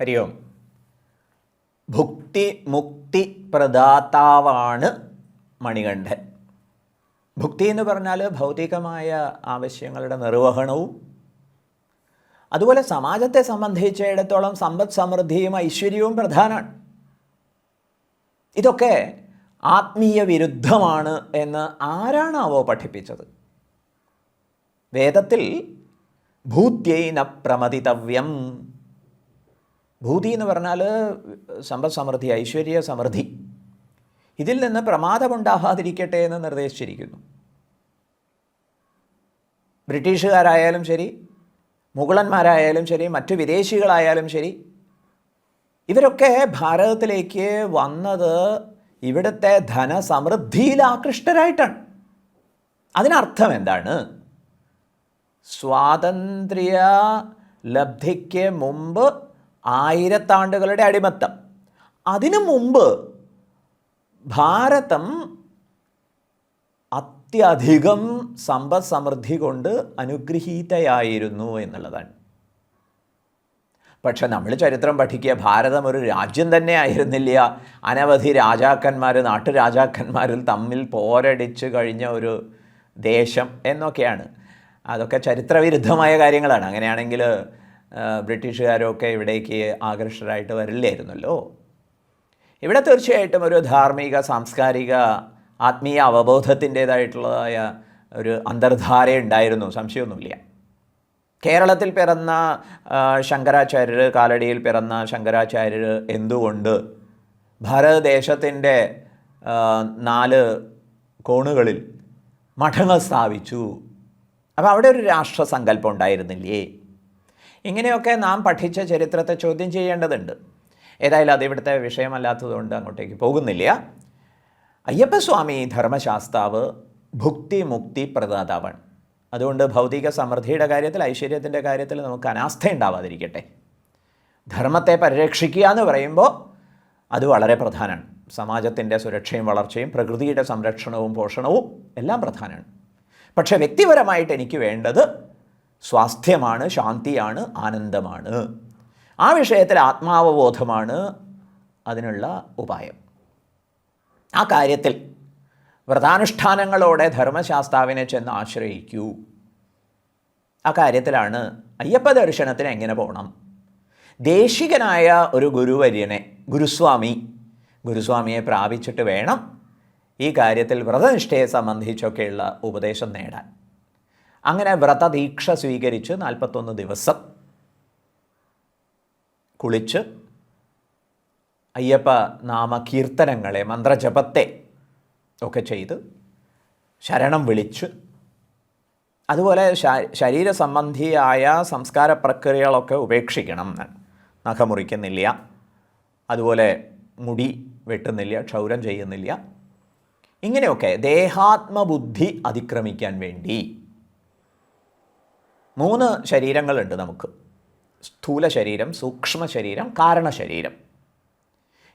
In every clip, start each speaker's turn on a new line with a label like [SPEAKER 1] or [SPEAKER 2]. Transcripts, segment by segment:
[SPEAKER 1] ഹരി ഓം. ഭുക്തി മുക്തി പ്രദാതാവാണ് മണികണ്ഠൻ. ഭുക്തി എന്ന് പറഞ്ഞാൽ ഭൗതികമായ ആവശ്യങ്ങളുടെ നിർവഹണവും അതുപോലെ സമാജത്തെ സംബന്ധിച്ചിടത്തോളം സമ്പദ് സമൃദ്ധിയും ഐശ്വര്യവും പ്രധാനമാണ്. ഇതൊക്കെ ആത്മീയ വിരുദ്ധമാണ് എന്ന് ആരാണാവോ പഠിപ്പിച്ചത്. വേദത്തിൽ ഭൂത്യൈന പ്രമതിതവ്യം ഭൂതി എന്ന് പറഞ്ഞാൽ സമ്പദ് സമൃദ്ധി ഐശ്വര്യ സമൃദ്ധി. ഇതിൽ നിന്ന് പ്രമാദമുണ്ടാകാതിരിക്കട്ടെ എന്ന് നിർദ്ദേശിച്ചിരിക്കുന്നു. ബ്രിട്ടീഷുകാരായാലും ശരി മുഗളന്മാരായാലും ശരി മറ്റു വിദേശികളായാലും ശരി ഇവരൊക്കെ ഭാരതത്തിലേക്ക് വന്നത് ഇവിടുത്തെ ധനസമൃദ്ധിയിൽ ആകൃഷ്ടരായിട്ടാണ്. അതിനർത്ഥം എന്താണ്? സ്വാതന്ത്ര്യ ലബ്ധിക്ക് മുമ്പ് ആയിരത്താണ്ടുകളുടെ അടിമത്തം. അതിനു മുമ്പ് ഭാരതം അത്യധികം സമ്പദ് സമൃദ്ധി കൊണ്ട് അനുഗ്രഹീതയായിരുന്നു എന്നുള്ളതാണ്. പക്ഷെ നമ്മൾ ചരിത്രം പഠിക്കുക ഭാരതം ഒരു രാജ്യം തന്നെ ആയിരുന്നില്ല. അനവധി രാജാക്കന്മാർ നാട്ടുരാജാക്കന്മാരിൽ തമ്മിൽ പോരടിച്ച് കഴിഞ്ഞ ഒരു ദേശം എന്നൊക്കെയാണ്. അതൊക്കെ ചരിത്രവിരുദ്ധമായ കാര്യങ്ങളാണ്. അങ്ങനെയാണെങ്കിൽ ബ്രിട്ടീഷുകാരൊക്കെ ഇവിടേക്ക് ആകർഷകരായിട്ട് വരില്ലായിരുന്നല്ലോ. ഇവിടെ തീർച്ചയായിട്ടും ഒരു ധാർമ്മിക സാംസ്കാരിക ആത്മീയ അവബോധത്തിന്റേതായിട്ടുള്ളതായ ഒരു അന്തർധാര ഉണ്ടായിരുന്നു. സംശയമൊന്നുമില്ല. കേരളത്തിൽ പിറന്ന ശങ്കരാചാര്യർ കാലടിയിൽ പിറന്ന ശങ്കരാചാര്യർ എന്തുകൊണ്ട് ഭാരതദേശത്തിന്റെ നാല് കോണുകളിൽ മഠങ്ങൾ സ്ഥാപിച്ചു? അപ്പോൾ അവിടെ ഒരു രാഷ്ട്രസങ്കല്പം ഉണ്ടായിരുന്നില്ലേ? ഇങ്ങനെയൊക്കെ നാം പഠിച്ച ചരിത്രത്തെ ചോദ്യം ചെയ്യേണ്ടതുണ്ട്. ഏതായാലും അത് ഇവിടുത്തെ വിഷയമല്ലാത്തതുകൊണ്ട് അങ്ങോട്ടേക്ക് പോകുന്നില്ല. അയ്യപ്പസ്വാമി ധർമ്മശാസ്താവ് ഭുക്തി മുക്തി പ്രദാതാവാണ്. അതുകൊണ്ട് ഭൗതിക സമൃദ്ധിയുടെ കാര്യത്തിൽ ഐശ്വര്യത്തിന്റെ കാര്യത്തിൽ നമുക്ക് അനാസ്ഥ ഉണ്ടാവാതിരിക്കട്ടെ. ധർമ്മത്തെ പരിരക്ഷിക്കുക എന്ന് പറയുമ്പോൾ അത് വളരെ പ്രധാനമാണ്. സമാജത്തിന്റെ സുരക്ഷയും വളർച്ചയും പ്രകൃതിയുടെ സംരക്ഷണവും പോഷണവും എല്ലാം പ്രധാനമാണ്. പക്ഷേ വ്യക്തിപരമായിട്ട് എനിക്ക് വേണ്ടത് സ്വാസ്ഥ്യമാണ് ശാന്തിയാണ് ആനന്ദമാണ്. ആ വിഷയത്തിൽ ആത്മാവബോധമാണ് അതിനുള്ള ഉപായം. ആ കാര്യത്തിൽ വ്രതാനുഷ്ഠാനങ്ങളോടെ ധർമ്മശാസ്താവിനെ ചെന്ന് ആശ്രയിക്കൂ. ആ കാര്യത്തിലാണ് അയ്യപ്പ ദർശനത്തിന് എങ്ങനെ പോകണം ദേശികനായ ഒരു ഗുരുവര്യനെ ഗുരുസ്വാമി ഗുരുസ്വാമിയെ പ്രാപിച്ചിട്ട് വേണം ഈ കാര്യത്തിൽ വ്രതനിഷ്ഠയെ സംബന്ധിച്ചൊക്കെയുള്ള ഉപദേശം നേടാൻ. അങ്ങനെ വ്രതദീക്ഷ സ്വീകരിച്ച് നാൽപ്പത്തൊന്ന് ദിവസം കുളിച്ച് അയ്യപ്പ നാമകീർത്തനങ്ങളെ മന്ത്രജപത്തെ ഒക്കെ ചെയ്ത് ശരണം വിളിച്ച് അതുപോലെ ശരീര സംബന്ധിയായ സംസ്കാര പ്രക്രിയകളൊക്കെ ഉപേക്ഷിക്കണം. നഖമുറിക്കുന്നില്ല അതുപോലെ മുടി വെട്ടുന്നില്ല ക്ഷൗരം ചെയ്യുന്നില്ല. ഇങ്ങനെയൊക്കെ ദേഹാത്മബുദ്ധി അതിക്രമിക്കാൻ വേണ്ടി മൂന്ന് ശരീരങ്ങളുണ്ട് നമുക്ക്. സ്ഥൂല ശരീരം സൂക്ഷ്മ ശരീരം കാരണ ശരീരം.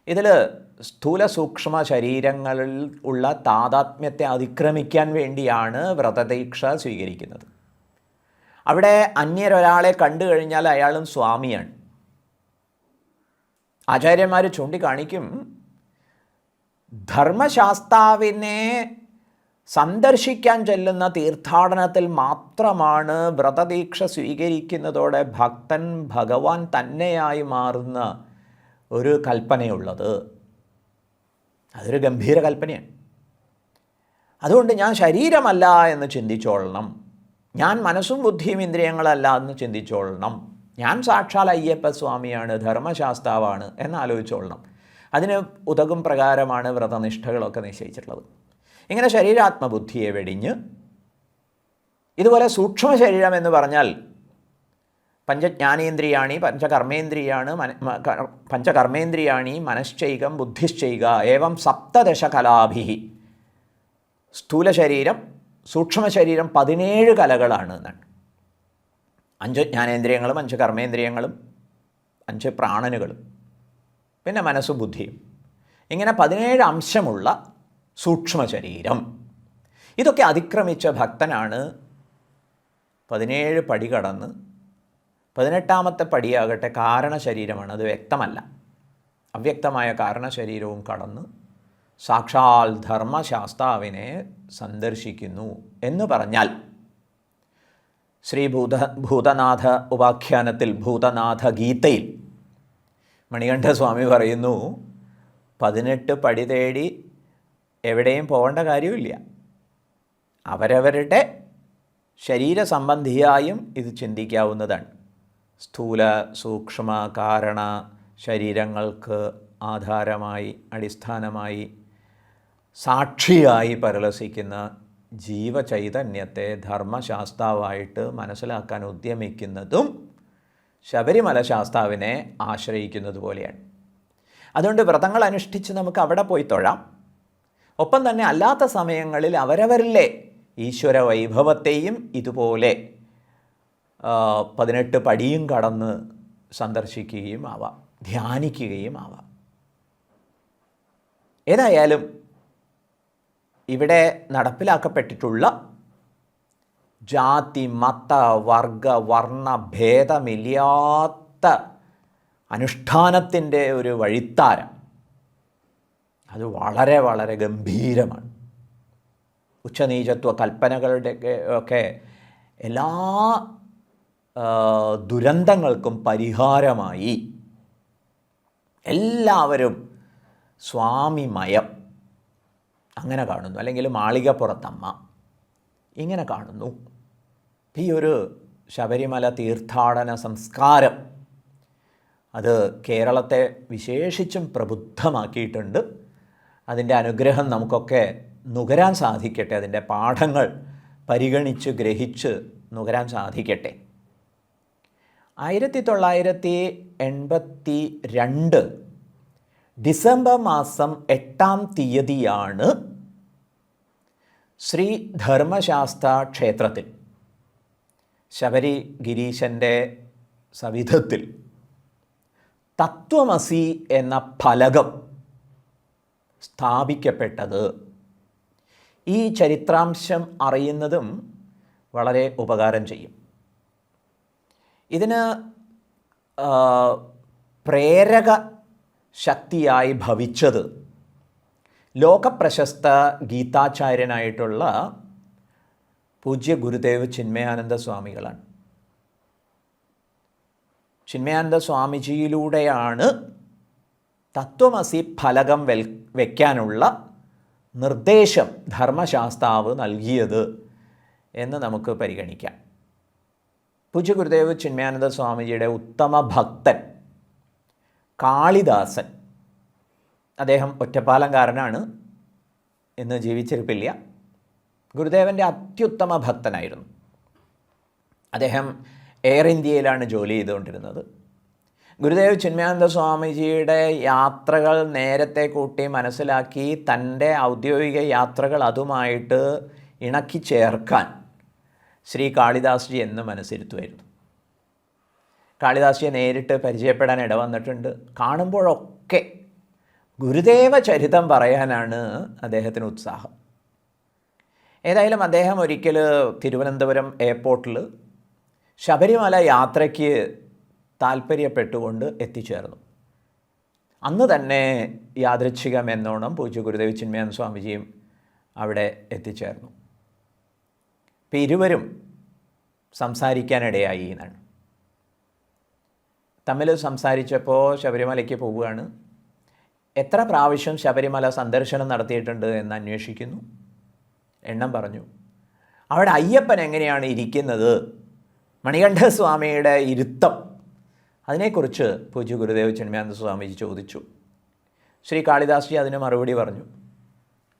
[SPEAKER 1] ഇതിൽ സ്ഥൂല സൂക്ഷ്മ ശരീരങ്ങളിൽ ഉള്ള താതാത്മ്യത്തെ അതിക്രമിക്കാൻ വേണ്ടിയാണ് വ്രതദീക്ഷ സ്വീകരിക്കുന്നത്. അവിടെ അന്യരൊരാളെ കണ്ടു കഴിഞ്ഞാൽ അയാളും സ്വാമിയാണ്. ആചാര്യന്മാർ ചൂണ്ടിക്കാണിക്കും ധർമ്മശാസ്താവിനെ സന്ദർശിക്കാൻ ചെല്ലുന്ന തീർത്ഥാടനത്തിൽ മാത്രമാണ് വ്രതദീക്ഷ സ്വീകരിക്കുന്നതോടെ ഭക്തൻ ഭഗവാൻ തന്നെയായി മാറുന്ന ഒരു കൽപ്പനയുള്ളത്. അതൊരു ഗംഭീര കൽപ്പനയാണ്. അതുകൊണ്ട് ഞാൻ ശരീരമല്ല എന്ന് ചിന്തിച്ചോളണം. ഞാൻ മനസ്സും ബുദ്ധിയും ഇന്ദ്രിയങ്ങളല്ല എന്ന് ചിന്തിച്ചോളണം. ഞാൻ സാക്ഷാൽ അയ്യപ്പ സ്വാമിയാണ് ധർമ്മശാസ്താവാണ് എന്നാലോചിച്ചോളണം അതിന് ഉതകും പ്രകാരമാണ് വ്രതനിഷ്ഠകളൊക്കെ നിശ്ചയിച്ചിട്ടുള്ളത്. ഇങ്ങനെ ശരീരാത്മബുദ്ധിയെ വെടിഞ്ഞ് ഇതുപോലെ സൂക്ഷ്മ ശരീരം എന്ന് പറഞ്ഞാൽ പഞ്ചജ്ഞാനേന്ദ്രിയാണി പഞ്ചകർമ്മേന്ദ്രിയാണ് മന പഞ്ചകർമ്മേന്ദ്രിയാണി മനശ്ചൈകം ബുദ്ധിശ്ചൈക ഏവം സപ്തദശ കലാഭി സ്ഥൂല ശരീരം സൂക്ഷ്മ ശരീരം പതിനേഴ് കലകളാണ് എന്നാണ്. അഞ്ച് ജ്ഞാനേന്ദ്രിയങ്ങളും അഞ്ച് കർമ്മേന്ദ്രിയങ്ങളും അഞ്ച് പ്രാണനുകളും പിന്നെ മനസ്സും ബുദ്ധിയും ഇങ്ങനെ പതിനേഴ് അംശമുള്ള സൂക്ഷ്മ ശരീരം ഇതൊക്കെ അതിക്രമിച്ച ഭക്തനാണ് പതിനേഴ് പടി കടന്ന് പതിനെട്ടാമത്തെ പടിയാകട്ടെ കാരണ ശരീരമാണ് അത് വ്യക്തമല്ല. അവ്യക്തമായ കാരണശരീരവും കടന്ന് സാക്ഷാൽ ധർമ്മശാസ്താവിനെ സന്ദർശിക്കുന്നു എന്ന് പറഞ്ഞാൽ ശ്രീ ഭൂത ഭൂതനാഥ ഉപാഖ്യാനത്തിൽ ഭൂതനാഥ ഗീതയിൽ മണികണ്ഠസ്വാമി പറയുന്നു പതിനെട്ട് പടി തേടി എവിടെയും പോകേണ്ട കാര്യമില്ല അവരവരുടെ ശരീരസംബന്ധിയായും ഇത് ചിന്തിക്കാവുന്നതാണ്. സ്ഥൂല സൂക്ഷ്മ കാരണ ശരീരങ്ങൾക്ക് ആധാരമായി അടിസ്ഥാനമായി സാക്ഷിയായി പരലസിക്കുന്ന ജീവചൈതന്യത്തെ ധർമ്മശാസ്താവായിട്ട് മനസ്സിലാക്കാൻ ഉദ്യമിക്കുന്നതും ശബരിമല ശാസ്താവിനെ ആശ്രയിക്കുന്നത് പോലെയാണ് അതുകൊണ്ട് വ്രതങ്ങൾ അനുഷ്ഠിച്ച് നമുക്ക് അവിടെ പോയി തൊഴാം. ഒപ്പം തന്നെ അല്ലാത്ത സമയങ്ങളിൽ അവരവരിലെ ഈശ്വര വൈഭവത്തെയും ഇതുപോലെ പതിനെട്ട് പടിയും കടന്ന് സന്ദർശിക്കുകയും ആവാം ധ്യാനിക്കുകയും ആവാം. ഏതായാലും ഇവിടെ നടപ്പിലാക്കപ്പെട്ടിട്ടുള്ള ജാതി മത വർഗ വർണ ഭേദമില്ലാത്ത അനുഷ്ഠാനത്തിന്റെ ഒരു വഴിത്താരം അത് വളരെ വളരെ ഗംഭീരമാണ്. ഉച്ചനീചത്വ കൽപ്പനകളുടെ ഒക്കെ എല്ലാ ദുരന്തങ്ങൾക്കും പരിഹാരമായി. എല്ലാവരും സ്വാമിമയം അങ്ങനെ കാണുന്നു. അല്ലെങ്കിൽ മാളികപ്പുറത്തമ്മ ഇങ്ങനെ കാണുന്നു. ഈ ഒരു ശബരിമല തീർത്ഥാടന സംസ്കാരം അത് കേരളത്തെ വിശേഷിച്ചും പ്രബുദ്ധമാക്കിയിട്ടുണ്ട്. അതിന്റെ അനുഗ്രഹം നമുക്കൊക്കെ നുകരാൻ സാധിക്കട്ടെ. അതിന്റെ പാഠങ്ങൾ പരിഗണിച്ച് ഗ്രഹിച്ച് നുകരാൻ സാധിക്കട്ടെ. ആയിരത്തി തൊള്ളായിരത്തി എൺപത്തി രണ്ട് ഡിസംബർ മാസം എട്ടാം തീയതിയാണ് ശ്രീ ധർമ്മശാസ്ത്ര ക്ഷേത്രത്തിൽ ശബരി ഗിരീശന്റെ സവിധത്തിൽ തത്വമസി എന്ന ഫലകം സ്ഥാപിക്കപ്പെട്ടത്. ഈ ചരിത്രാംശം അറിയുന്നതും വളരെ ഉപകാരം ചെയ്യും. ഇതിന് പ്രേരക ശക്തിയായി ഭവിച്ചത് ലോകപ്രശസ്ത ഗീതാചാര്യനായിട്ടുള്ള പൂജ്യ ഗുരുദേവ് ചിന്മയാനന്ദ സ്വാമികളാണ്. ചിന്മയാനന്ദ സ്വാമിജിയിലൂടെയാണ് തത്വമസി ഫലകം വെൽ വയ്ക്കാനുള്ള നിർദ്ദേശം ധർമ്മശാസ്താവ് നൽകിയത് എന്ന് നമുക്ക് പരിഗണിക്കാം. പൂജ്യ ഗുരുദേവ് ചിന്മയാനന്ദ സ്വാമിജിയുടെ ഉത്തമ ഭക്തൻ കാളിദാസൻ. അദ്ദേഹം ഒറ്റപ്പാലംകാരനാണ്. എന്ന് ജീവിച്ചിരിപ്പില്ല. ഗുരുദേവന്റെ അത്യുത്തമ ഭക്തനായിരുന്നു. അദ്ദേഹം എയർ ഇന്ത്യയിലാണ് ജോലി ചെയ്തുകൊണ്ടിരുന്നത്. ഗുരുദേവ് ചിന്മയാനന്ദ സ്വാമിജിയുടെ യാത്രകൾ നേരത്തെ കൂട്ടി മനസ്സിലാക്കി തന്റെ ഔദ്യോഗിക യാത്രകൾ അതുമായിട്ട് ഇണക്കി ചേർക്കാൻ ശ്രീ കാളിദാസ്ജി എന്ന് മനസ്സിരുത്തുമായിരുന്നു. കാളിദാസ്ജിയെ നേരിട്ട് പരിചയപ്പെടാൻ ഇടവന്നിട്ടുണ്ട്. കാണുമ്പോഴൊക്കെ ഗുരുദേവ ചരിതം പറയാനാണ് അദ്ദേഹത്തിന് ഉത്സാഹം. ഏതായാലും അദ്ദേഹം ഒരിക്കൽ തിരുവനന്തപുരം എയർപോർട്ടിൽ ശബരിമല യാത്രയ്ക്ക് താല്പര്യപ്പെട്ടുകൊണ്ട് എത്തിച്ചേർന്നു. അന്ന് തന്നെ യാദൃച്ഛികം എന്നോണം പൂജ്യ ഗുരുദേവ് ചിന്മയാൻ സ്വാമിജിയും അവിടെ എത്തിച്ചേർന്നു. അപ്പം ഇരുവരും സംസാരിക്കാനിടയായി എന്നാണ്. തമ്മിൽ സംസാരിച്ചപ്പോൾ ശബരിമലയ്ക്ക് പോവുകയാണ്. എത്ര പ്രാവശ്യം ശബരിമല സന്ദർശനം നടത്തിയിട്ടുണ്ട് എന്ന് അന്വേഷിക്കുന്നു. എണ്ണം പറഞ്ഞു. അവിടെ അയ്യപ്പൻ എങ്ങനെയാണ് ഇരിക്കുന്നത്? മണികണ്ഠസ്വാമിയുടെ ഇരുത്തം. അതിനെക്കുറിച്ച് പൂജ്യ ഗുരുദേവ് ചിന്മയാനന്ദ സ്വാമിജി ചോദിച്ചു. ശ്രീ കാളിദാസ്ജി അതിന് മറുപടി പറഞ്ഞു.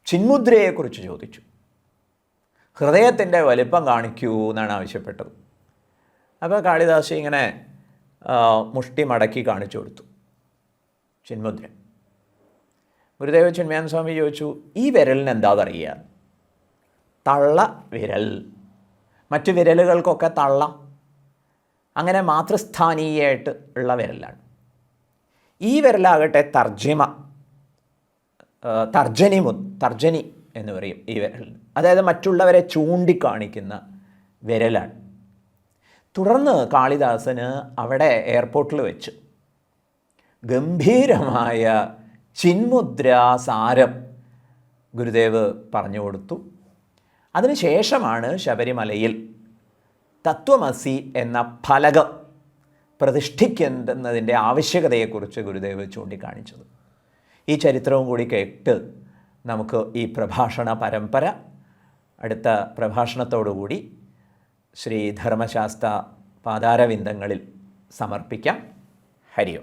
[SPEAKER 1] ചിന്മുദ്രയെക്കുറിച്ച് ചോദിച്ചു. ഹൃദയത്തിന്റെ വലിപ്പം കാണിക്കൂ എന്നാണ് ആവശ്യപ്പെട്ടത്. അപ്പോൾ കാളിദാസ് ഇങ്ങനെ മുഷ്ടി മടക്കി കാണിച്ചു കൊടുത്തു. ചിന്മുദ്ര ഗുരുദേവ ചിന്മയാൻ സ്വാമി ചോദിച്ചു ഈ വിരലിന് എന്താ പറയുക തള്ള വിരൽ. മറ്റു വിരലുകൾക്കൊക്കെ തള്ള. അങ്ങനെ മാതൃസ്ഥാനീയായിട്ട് ഉള്ള വിരലാണ്. ഈ വിരലാകട്ടെ തർജിമ ആ, തർജനി മുൻ തർജനി എന്ന് പറയും ഈ വിരൽ അതായത് മറ്റുള്ളവരെ ചൂണ്ടിക്കാണിക്കുന്ന വിരലാണ്. തുടർന്ന് കാളിദാസന് അവിടെ എയർപോർട്ടിൽ വെച്ച്. ഗംഭീരമായ ചിന്മുദ്രാസാരം ഗുരുദേവ് പറഞ്ഞു കൊടുത്തു. അതിനുശേഷമാണ് ശബരിമലയിൽ തത്വമസി എന്ന ഫലകം പ്രതിഷ്ഠിക്കുന്നതിന്റെ ആവശ്യകതയെക്കുറിച്ച് ഗുരുദേവ് ചൂണ്ടിക്കാണിച്ചത്. ഈ ചരിത്രവും കൂടി കേട്ട് നമുക്ക് ഈ പ്രഭാഷണ പരമ്പര അടുത്ത പ്രഭാഷണത്തോടുകൂടി ശ്രീ ധർമ്മശാസ്ത്ര പാതാരവിന്ദങ്ങളിൽ സമർപ്പിക്കാം. ഹരിയോ.